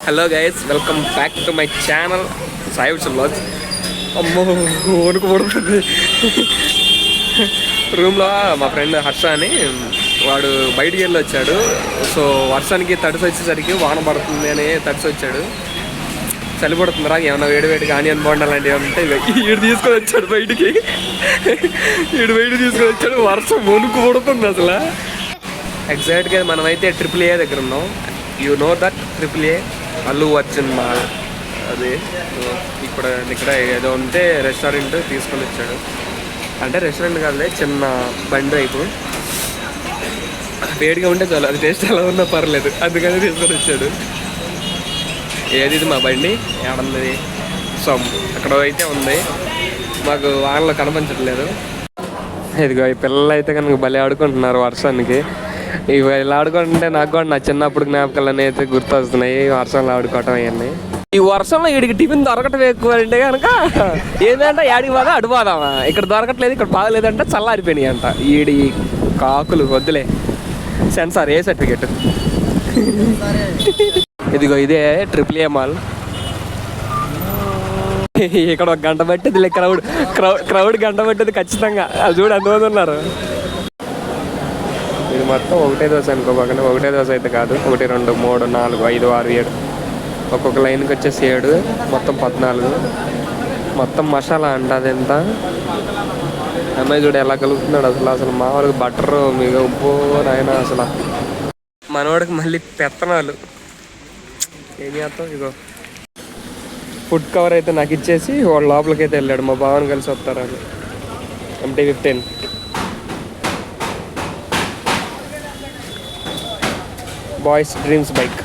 Hello guys welcome back to my channel Sai blogs అమ్మో వణుకుపడుతుంది రూమ్లో మా ఫ్రెండ్ హర్ష అని వాడు బయటికి వెళ్ళి వచ్చాడు సో వర్షానికి తడిసి వచ్చేసరికి వాన పడుతుంది అని తడిసి వచ్చాడు. చలి పడుతుందిరా ఏమైనా వేడి వేడిగా ఆనియన్ బోండా లాంటివి ఉంటే ఇగో ఈడు తీసుకొని వచ్చాడు బయటికి. ఈడు బయట తీసుకొని వచ్చాడు. వర్షం వణుకు పడుతుంది అసలు. ఎగ్జాక్ట్గా మనమైతే ట్రిపుల్ ఏ దగ్గర ఉన్నాం. You know that triple A Allu Arjun mall అది. ఇక్కడ ఇక్కడ ఏదో ఉంటే రెస్టారెంట్ తీసుకొని వచ్చాడు. అంటే రెస్టారెంట్ కాదులే చిన్న బండి వైపు వేడిగా ఉంటే చాలు అది టేస్ట్ ఎలా ఉన్నా పర్లేదు. అందుకని తీసుకొని వచ్చాడు. ఏది ఇది మా బండి? ఏడున్నది సమ్. అక్కడ అయితే ఉంది. మాకు వానలో కనిపించట్లేదు. ఇదిగో ఈ పిల్లలు అయితే కనుక భలే ఆడుకుంటున్నారు వర్షానికి. ఇవి ఇలా ఆడుకుంటే నాకు కూడా నా చిన్నప్పుడు జ్ఞాపకాలు అయితే గుర్తొస్తున్నాయి. వర్షంలో ఆడుకోవటం అవన్నీ ఈ వర్షంలో వీడికి టిఫిన్ దొరకటం ఎక్కువ అంటే కనుక ఏంటంటే యాడికి పోదా అడు పోదామా? ఇక్కడ దొరకట్లేదు ఇక్కడ బాగలేదంటే చల్లారిపోయినాయి అంట ఈడి కాకులు వద్దులే. Censor A certificate? ఇదిగో ఇదే ట్రిపుల్ ఏ మాల్ ఇక్కడ ఒక గంట పట్టేది క్రౌడ్ క్రౌడ్ క్రౌడ్ గంట పట్టేది ఖచ్చితంగా. అది చూడు ఎంతమంది ఉన్నారు. ఇది మొత్తం ఒకటే దోశ అనుకోబోకండి ఒకటే దోశ అయితే కాదు. ఒకటి రెండు మూడు నాలుగు ఐదు ఆరు ఏడు. ఒక్కొక్క లైన్కి వచ్చేసి ఏడు మొత్తం పద్నాలుగు. మొత్తం మసాలా అంట అదెంత. అమ్మాయి చూడు ఎలా కలుగుతున్నాడు అసలు అసలు మామూలుగా బటర్ మీకు ఉప్పు నాయన అసలు. మనవాడికి మళ్ళీ పెత్తనాలు. ఏం చేస్తాం ఇగో. ఫుడ్ కవర్ అయితే నాకు ఇచ్చేసి వాడు లోపలికి అయితే వెళ్ళాడు మా బావని కలిసి వస్తారు అని MT fifteen boys dreams bike